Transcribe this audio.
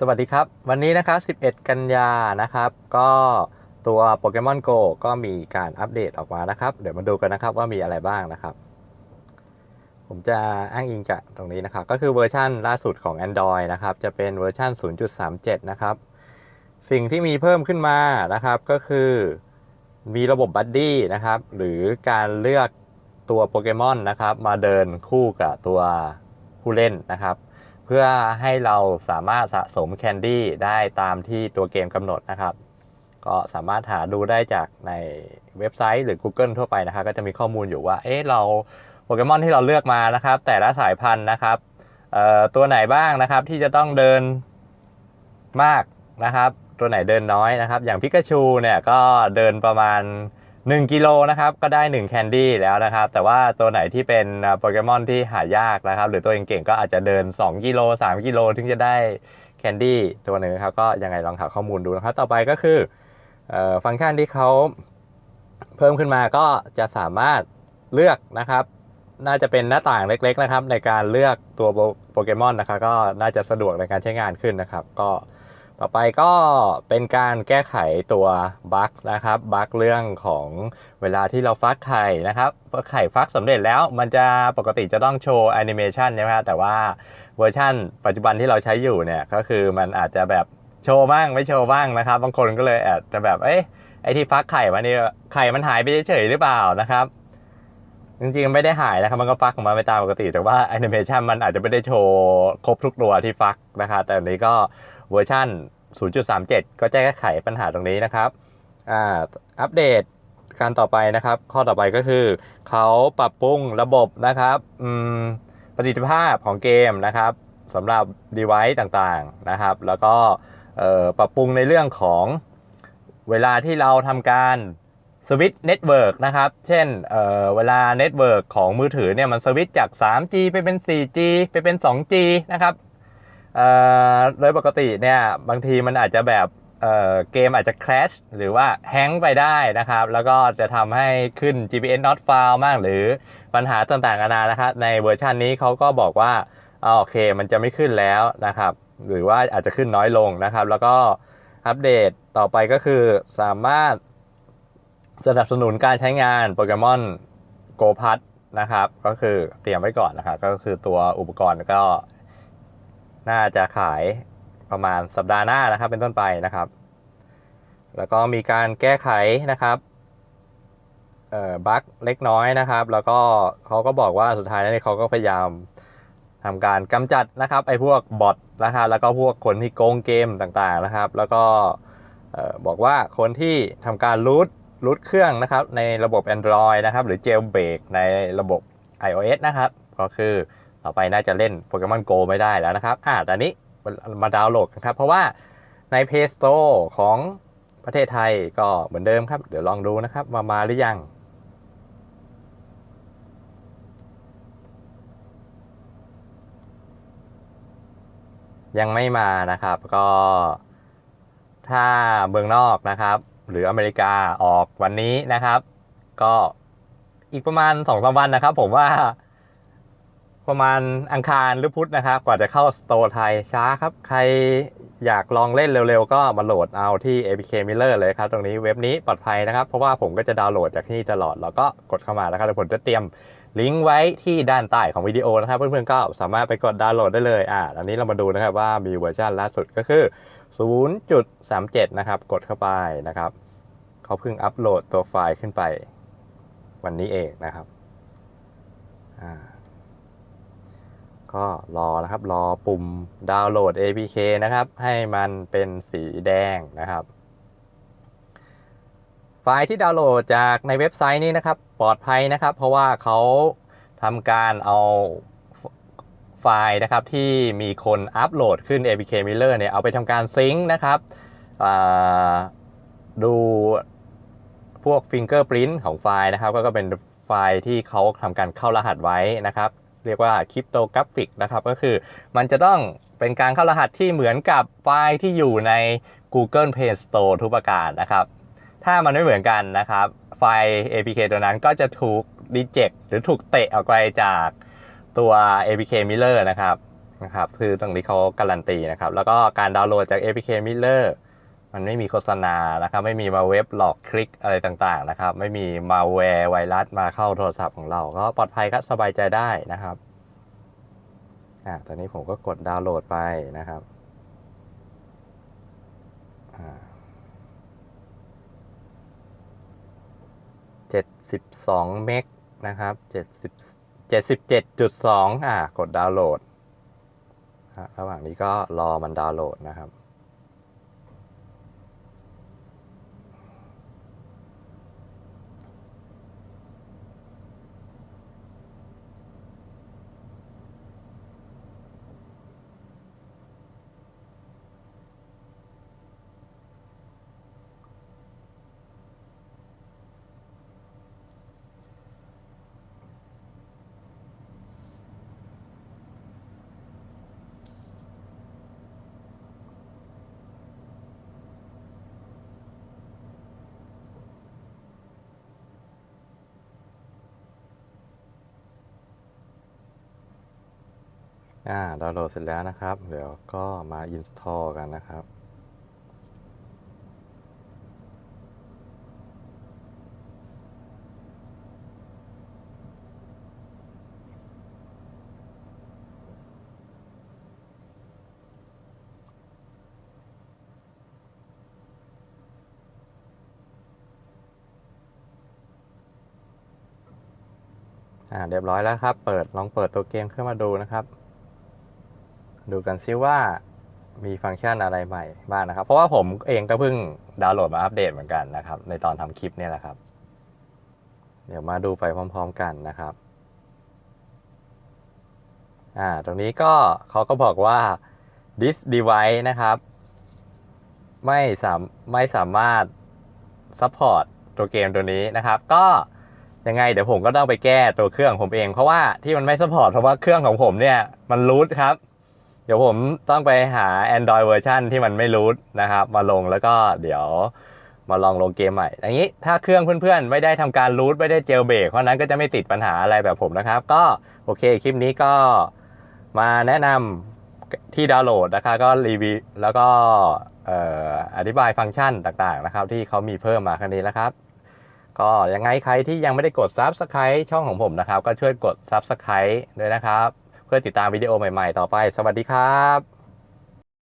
สวัสดีครับ วันนี้นะครับ 11 กันยานะครับ ก็ตัว Pokemon Go ก็มีการอัปเดตออกมานะครับ เดี๋ยวมาดูกันนะครับว่ามีอะไรบ้างนะครับ ผมจะอ้างอิงจากตรงนี้นะครับ ก็คือเวอร์ชั่นล่าสุดของ Android นะครับ จะเป็นเวอร์ชัน0.37 นะครับ สิ่งที่มีเพิ่มขึ้นมานะครับ ก็คือมีระบบบัดดี้นะครับ หรือการเลือกตัวโปเกมอนนะครับ มาเดินคู่กับตัวผู้เล่นนะครับ เพื่อให้เราสามารถสะสมแคนดี้ได้ตามที่ตัวเกมกำหนดนะครับ ก็สามารถหาดูได้จากในเว็บไซต์หรือ Google ทั่วไปนะครับ ก็จะมีข้อมูลอยู่ว่า เอ๊ะเราโปเกมอนที่เราเลือกมานะครับ แต่ละสายพันธุ์นะครับเอ่อตัวไหนบ้างนะครับที่จะต้องเดินมากนะครับ ตัวไหนเดินน้อยนะครับ อย่างพิกาชูเนี่ยก็เดินประมาณ 1กิโลนะครับก็ได้ 1 แคนดี้แล้วนะครับ แต่ว่าตัวไหนที่เป็นโปเกมอนที่หายากนะครับ หรือตัวเองเก่งก็อาจจะเดิน 2 กิโล 3 กิโล ถึงจะได้แคนดี้ตัวหนึ่งครับ ก็ยังไงลองหาข้อมูลดูนะครับ ต่อไปก็คืออฟังก์ชันที่เขาเพิ่มขึ้นมาก็จะสามารถเลือกนะครับ น่าจะเป็นหน้าต่างเล็ก ๆนะครับ ในการเลือกตัวโปเกมอนนะครับ ก็น่าจะสะดวกในการใช้งานขึ้นนะครับ ก็ ต่อไปก็เป็นการแก้ไขตัวบั๊กนะครับบั๊กเรื่องของเวลาที่เราฟักไข่นะครับพอไข่ฟักสำเร็จแล้วมันจะปกติจะต้องโชว์แอนิเมชันใช่ไหมครับแต่ว่าเวอร์ชั่นปัจจุบันที่เราใช้อยู่เนี่ยก็คือมันอาจจะแบบโชว์บ้างไม่โชว์บ้างนะครับ บางคนก็เลยอาจจะแบบเอ๊ะไอที่ฟักไข่มาเนี่ยไข่มันหายไปเฉยๆหรือเปล่านะครับจริงๆไม่ได้หายนะครับมันก็ฟักออกมาไปตามปกติ แต่ว่าแอนิเมชันมันอาจจะไม่ได้โชว์ครบทุกตัวที่ฟักนะครับแต่อันนี้ก็ เวอร์ชัน0.37 ก็จะแก้ไขปัญหาตรงนี้นะครับอ่าอัปเดตการต่อไปนะครับ ข้อต่อไปก็คือเขาปรับปรุงระบบนะครับอืมประสิทธิภาพของเกมนะครับสำหรับ device ต่างๆนะครับ แล้วก็เอ่อปรับปรุงในเรื่องของเวลาที่เราทำการสวิตช์เน็ตเวิร์กนะครับ เช่นเเวลาเน็ตเวิร์กของมือถือเนี่ยมันสวิตช์จาก 3G ไปเป็น 4G ไปเป็น 2G นะครับ โดยปกติเนี่ยบางทีมันอาจจะแบบเเกมอาจจะ crash หรือว่าแฮงไปได้นะครับ แล้วก็จะทำให้ขึ้น GPS not found มากหรือปัญหาต่างๆนานานะครับ ในเวอร์ชันนี้เขาก็บอกว่าโอเค มันจะไม่ขึ้นแล้วนะครับ หรือว่าอาจจะขึ้นน้อยลงนะครับ แล้วก็อัปเดตต่อไปก็คือสามารถสนับสนุนการใช้งานโปเกมอนโกพัทนะครับ ก็คือเตรียมไว้ก่อนนะครับ ก็คือตัวอุปกรณ์ก็ น่าจะขายประมาณสัปดาห์หน้านะครับ เป็นต้นไปนะครับ แล้วก็มีการแก้ไขนะครับเอ่อบั๊กเล็กน้อยนะครับ แล้วก็เขาก็บอกว่าสุดท้ายนี้เขาก็พยายามทำการกำจัดนะครับไอ้พวกบอทนะครับแล้วก็พวกคนที่โกงเกมต่างๆนะครับ แล้วก็บอกว่าคนที่ทำการรูทรูทเครื่องนะครับในระบบ Android นะครับ หรือ Jailbreak ในระบบ iOS นะครับ ก็คือ ต่อไปน่าจะเล่น Pokemon Go ไม่ได้แล้วนะครับอ่าตอนนี้มาดาวน์โหลดกันครับ เพราะว่าใน Play Store ของประเทศไทยก็เหมือนเดิมครับ เดี๋ยวลองดูนะครับมามาหรือยังยังไม่มานะครับ ก็ถ้าเมืองนอกนะครับ หรืออเมริกาออกวันนี้นะครับ ก็อีกประมาณสองสวันนะครับ ผมว่า ประมาณอังคารหรือพุธนะครับ กว่าจะเข้าสโตร์ไทยช้าครับ ใครอยากลองเล่นเร็วๆ ก็มาโหลดเอาที่ APK Miller เลยครับ ตรงนี้เว็บนี้ปลอดภัยนะครับ เพราะว่าผมก็จะดาวน์โหลดจากที่ตลอด แล้วก็กดเข้ามาแล้วครับผมจะเตรียมลิงก์ไว้ที่ด้านใต้ของวิดีโอนะครับ เพื่อนๆก็สามารถไปกดดาวน์โหลดได้เลยอ่าอันนี้เรามาดูนะครับว่ามีเวอร์ชันล่าสุดก็คือ 0.37 นะครับ กดเข้าไปนะครับเขาเพิ่งอัปโหลดตัวไฟล์ขึ้นไป วันนี้เองนะครับอ่า ก็รอนะครับ รอปุ่มดาวน์โหลด APK นะครับ ให้มันเป็นสีแดงนะครับ ไฟล์ที่ดาวน์โหลดจากในเว็บไซต์นี้นะครับ ปลอดภัยนะครับ เพราะว่าเขาทำการเอาไฟล์นะครับที่มีคนอัปโหลดขึ้น APK Miller เนี่ยเอาไปทำการซิงค์นะครับดูพวก Fingerprint ของไฟล์นะครับ ก็เป็นไฟล์ที่เขาทำการเข้ารหัสไว้นะครับ เรียกว่าคริปโตกราฟิกนะครับ ก็คือมันจะต้องเป็นการเข้ารหัสที่เหมือนกับไฟล์ที่อยู่ใน Google Play Store ทุกประการนะครับ ถ้ามันไม่เหมือนกันนะครับ ไฟล์ APK ตัวนั้นก็จะถูก reject หรือถูกเตะออกไปจากตัว APK Miller นะครับนะครับ คือตรงนี้เขาการันตีนะครับ แล้วก็การดาวน์โหลดจาก APK Miller มันไม่มีโฆษณานะครับ ไม่มีมาเว็บหลอกคลิกอะไรต่างๆนะครับ ไม่มีมาแวร์ไวรัสมาเข้าโทรศัพท์ของเรา ก็ปลอดภัยครับสบายใจได้นะครับอ่าตอนนี้ผมก็กดดาวน์โหลดไปนะครับอ่า72เมกนะครับ70 77.2อ่ากดดาวน์โหลดฮะระหว่างนี้ก็รอมันดาวน์โหลดนะครับ อ่าดาวน์โหลดเสร็จแล้วนะครับ เดี๋ยวก็มา install กันนะครับ อ่า เรียบร้อยแล้วครับ เปิด ลองเปิดตัวเกมขึ้นมาดูนะครับ ดูกันซิว่ามีฟังก์ชันอะไรใหม่บ้างนะครับ เพราะว่าผมเองก็เพิ่งดาวน์โหลดมาอัปเดตเหมือนกันนะครับ ในตอนทำคลิปเนี่ยแหละครับ เดี๋ยวมาดูไปพร้อม ๆ กันนะครับ อ่า ตรงนี้ก็เขาก็บอกว่า this device นะครับ ไม่สามไม่สามารถ support ตัวเกมตัวนี้นะครับ ก็ยังไงเดี๋ยวผมก็ต้องไปแก้ตัวเครื่องผมเอง เพราะว่าที่มันไม่ support เพราะว่าเครื่องของผมเนี่ยมันรูทครับ เดี๋ยวผมต้องไปหา Android เวอร์ชันที่มันไม่รูทนะครับ มาลงแล้วก็เดี๋ยวมาลองลงเกมใหม่อย่างนี้ถ้าเครื่องเพื่อนๆ ไม่ได้ทำการรูทไม่ได้เจลเบรกเพราะนั้นก็จะไม่ติดปัญหาอะไรแบบผมนะครับ ก็โอเคคลิปนี้ก็มาแนะนำที่ดาวน์โหลดนะครับก็รีวิวแล้วก็อธิบายฟังก์ชันต่างๆนะครับ ที่เขามีเพิ่มมาครั้นี้แล้วครับ ก็ยังไงใครที่ยังไม่ได้กด Subscribe ช่องของผมนะครับ ก็ช่วยกด Subscribe ด้วยนะครับ พื่อติดตามวิดีโอใหม่ ๆ ต่อไป สวัสดีครับ